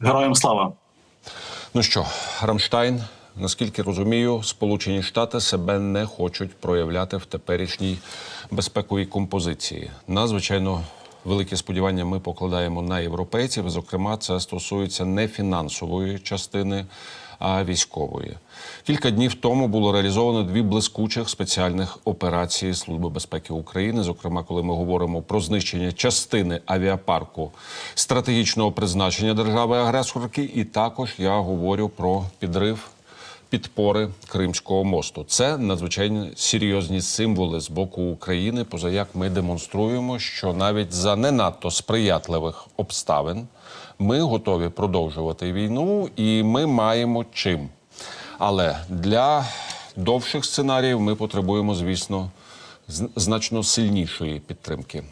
Героям слава! Ну що, Рамштайн, наскільки розумію, Сполучені Штати себе не хочуть проявляти в теперішній безпековій композиції. Надзвичайно великі сподівання ми покладаємо на європейців. Зокрема, це стосується не фінансової частини, а військової. Кілька днів тому було реалізовано дві блискучих спеціальних операції Служби безпеки України. Зокрема, коли ми говоримо про знищення частини авіапарку стратегічного призначення держави-агресорки, і також я говорю про підрив підпори Кримського мосту. Це надзвичайно серйозні символи з боку України. Поза як ми демонструємо, що навіть за не надто сприятливих обставин ми готові продовжувати війну, і ми маємо чим. Але для довших сценаріїв ми потребуємо, звісно, значно сильнішої підтримки.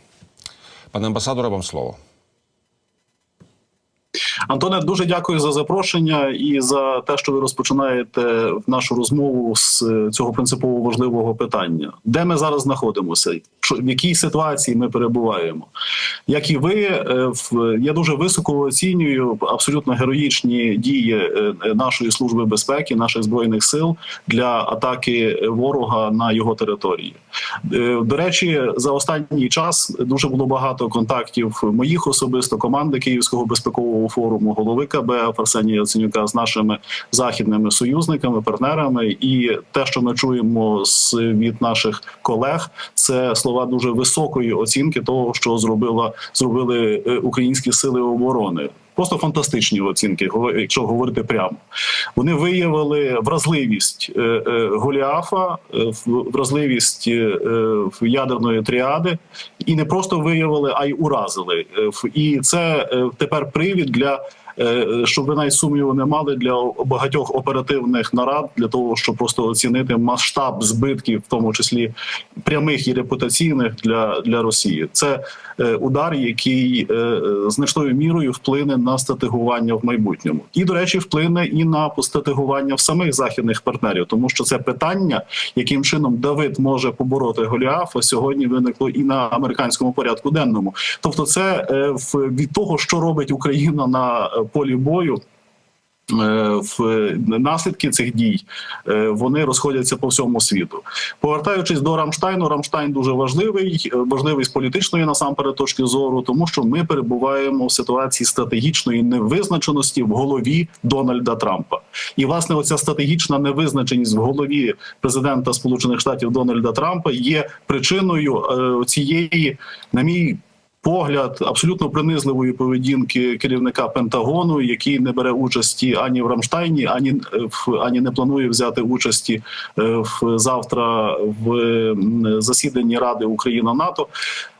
Пане амбасадоре, вам слово. Антоне, дуже дякую за запрошення і за те, що ви розпочинаєте нашу розмову з цього принципово важливого питання. Де ми зараз знаходимося? В якій ситуації ми перебуваємо? Як і ви, е, я дуже високо оцінюю абсолютно героїчні дії е, е, нашої служби безпеки, наших збройних сил для атаки ворога на його території. До речі, за останній час дуже було багато контактів моїх особисто команди Київського безпекового форуму, голови КБ Арсенія Яценюка з нашими західними союзниками, партнерами. І те, що ми чуємо з від наших колег, це слова дуже високої оцінки того, що зробила зробили е, українські сили оборони. Просто фантастичні оцінки, якщо говорити прямо. Вони виявили вразливість е, е, Голіафа, е, вразливість ядерної тріади, і не просто виявили, а й уразили. І це тепер привід для. Е, Щоб ви навіть сумніву не мали для багатьох оперативних нарад для того, щоб просто оцінити масштаб збитків, в тому числі прямих і репутаційних для, для Росії. Це е, удар, який е, значною мірою вплине на стратегування в майбутньому, і до речі, вплине і на стратегування в самих західних партнерів, тому що це питання, яким чином Давид може побороти Голіафа, сьогодні виникло і на американському порядку денному. Тобто, це від того, що робить Україна на полі бою. е, В наслідки цих дій е, вони розходяться по всьому світу. Повертаючись до Рамштайну, Рамштайн дуже важливий, е, важливий з політичної насамперед точки зору, тому що ми перебуваємо в ситуації стратегічної невизначеності в голові Дональда Трампа. І власне, оця стратегічна невизначеність в голові президента Сполучених Штатів Дональда Трампа є причиною е, цієї, на мій погляд абсолютно принизливої поведінки керівника Пентагону, який не бере участі ані в Рамштайні, ані е, в ані не планує взяти участі е, в завтра в засіданні Ради Україна НАТО.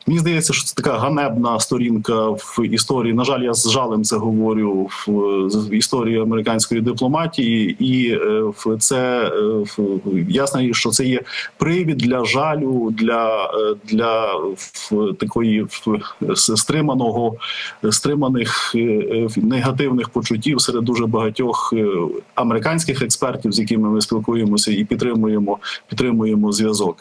Мені здається, що це така ганебна сторінка в історії. На жаль, я з жалем це говорю в, історії американської дипломатії, і е, в це е, ясно, що це є привід для жалю, для, е, для такої стриманого стриманих негативних почуттів серед дуже багатьох американських експертів, з якими ми спілкуємося і підтримуємо, підтримуємо зв'язок.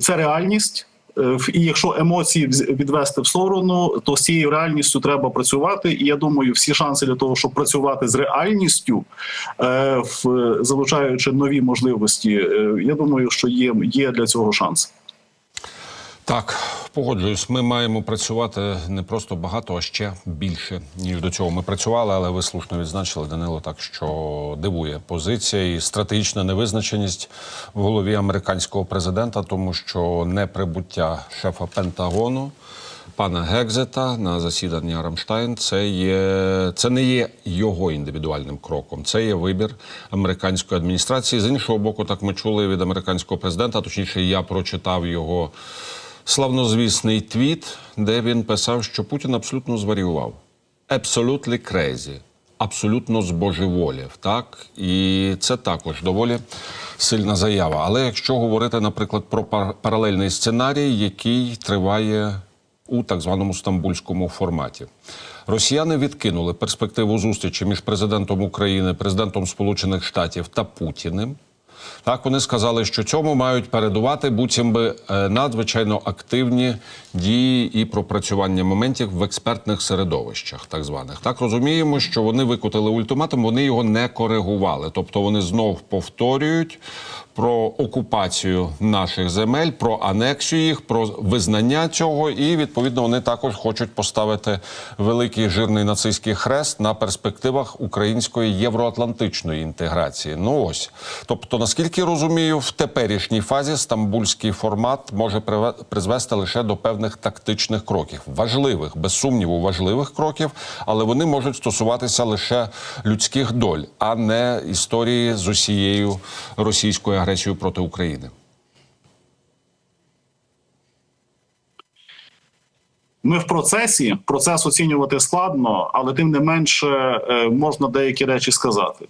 Це реальність. Е, І якщо емоції відвести в сторону, то з цією реальністю треба працювати. І я думаю, всі шанси для того, щоб працювати з реальністю, е, залучаючи нові можливості, е, я думаю, що є, є для цього шанс. Так, погоджуюсь. Ми маємо працювати не просто багато, а ще більше ніж до цього. Ми працювали, але ви слушно відзначили Данило, так що дивує позиція і стратегічна невизначеність в голові американського президента, тому що неприбуття шефа Пентагону. Пана Гекзета на засідання Рамштайн це є це не є його індивідуальним кроком. Це є вибір американської адміністрації. З іншого боку, так ми чули від американського президента. Точніше, я прочитав його славнозвісний твіт, де він писав, що Путін абсолютно зварював. Absolutely crazy. Абсолютно збожеволів, так і це також доволі сильна заява. Але якщо говорити, наприклад, про пар- паралельний сценарій, який триває у так званому стамбульському форматі, росіяни відкинули перспективу зустрічі між президентом України, президентом Сполучених Штатів та Путіним. Так вони сказали, що цьому мають передувати буцім би е, надзвичайно активні дії і пропрацювання моментів в експертних середовищах, так званих. Так розуміємо, що вони викотили ультиматум, вони його не коригували. Тобто вони знов повторюють про окупацію наших земель, про анексію їх, про визнання цього, і відповідно вони також хочуть поставити великий жирний нацистський хрест на перспективах української євроатлантичної інтеграції. Ну ось, тобто, наскільки розумію, в теперішній фазі стамбульський формат може призвести лише до певних тактичних кроків, важливих, без сумніву, важливих кроків, але вони можуть стосуватися лише людських доль, а не історії з усією російською агресією проти України. Ми в процесі процес оцінювати складно, але тим не менше е, можна деякі речі сказати.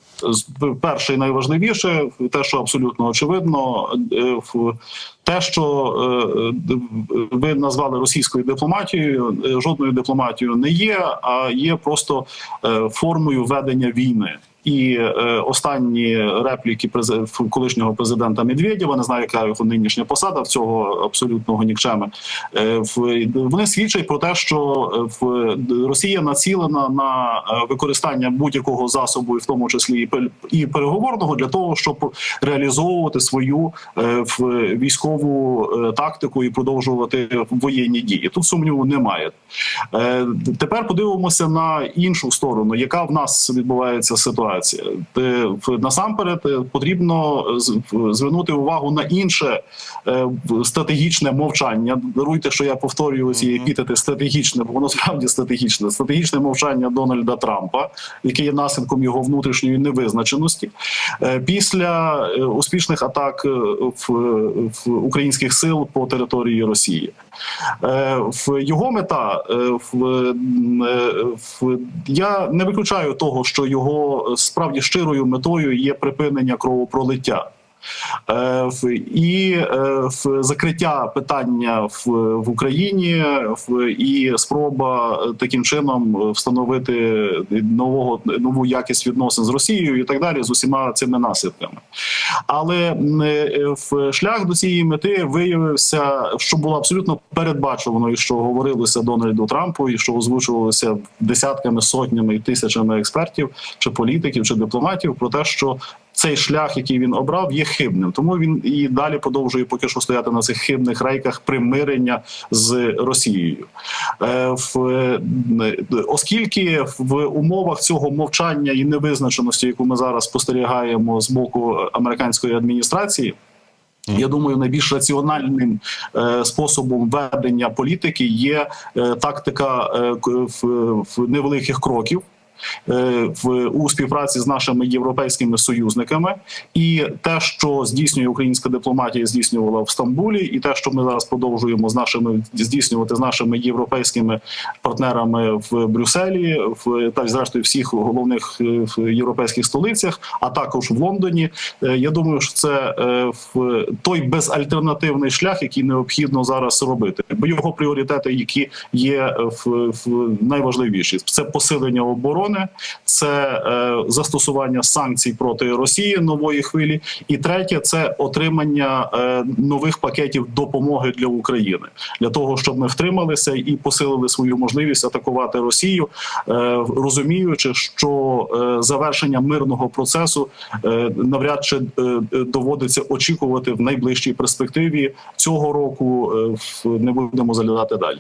Перше і найважливіше, те, що абсолютно очевидно, е, те, що е, ви назвали російською дипломатією, жодною дипломатією не є, а є просто формою ведення війни. І е, останні репліки колишнього президента Медведєва, не знаю, яка його нинішня посада в цього абсолютного нікчеми. Е, вони свідчать про те, що е, в Росія націлена на використання будь-якого засобу, і в тому числі і пер- і переговорного, для того, щоб реалізовувати свою військову тактику і продовжувати воєнні дії. Тут сумніву немає. Тепер подивимося на іншу сторону, яка в нас відбувається ситуація. Е, в- Насамперед е, потрібно звернути увагу на інше е, стратегічне мовчання. Даруйте, що я повторюю ці епітети стратегічне, бо воно справді стратегічне. Стратегічне мовчання Дональда Трампа, яке є наслідком його внутрішньої невизначеності. Е, Після е, успішних атак е, в, в українських сил по території Росії. Е, В його мета е, в, е, в я не виключаю того, що його е, справді щирою метою є припинення кровопролиття. Е, і е, закриття питання в, Україні і спроба е, таким чином встановити нового нову якість відносин з Росією і так далі з усіма цими наслідками. Але в шлях до цієї мети виявився, що було абсолютно передбачувано, і що говорилося Дональду Трампу, і що озвучувалося десятками, сотнями і тисячами експертів, чи політиків, чи дипломатів, про те, що цей шлях, який він обрав, є хибним. Тому він і далі продовжує поки що стояти на цих хибних рейках примирення з Росією. Е, в, е, оскільки в умовах цього мовчання і невизначеності, яку ми зараз спостерігаємо з боку американської адміністрації. Я думаю, найбільш раціональним е, способом ведення політики є е, тактика е, в, в невеликих кроків. Е, В у співпраці з нашими європейськими союзниками, і те, що здійснює українська дипломатія, здійснювала в Стамбулі, і те, що ми зараз продовжуємо з нашими здійснювати з нашими європейськими партнерами в Брюсселі, в та зрештою всіх головних е, в європейських столицях, а також в Лондоні. Е, Я думаю, що це в той безальтернативний шлях, який необхідно зараз робити. Бо його пріоритети, які є в найважливіші, це посилення оборони, це е, застосування санкцій проти Росії нової хвилі, і третє це отримання е, нових пакетів допомоги для України для того, щоб ми втрималися і посилили свою можливість атакувати Росію, е, розуміючи, що завершення мирного процесу навряд чи доводиться очікувати в найближчій перспективі цього року. Не будемо залізати далі.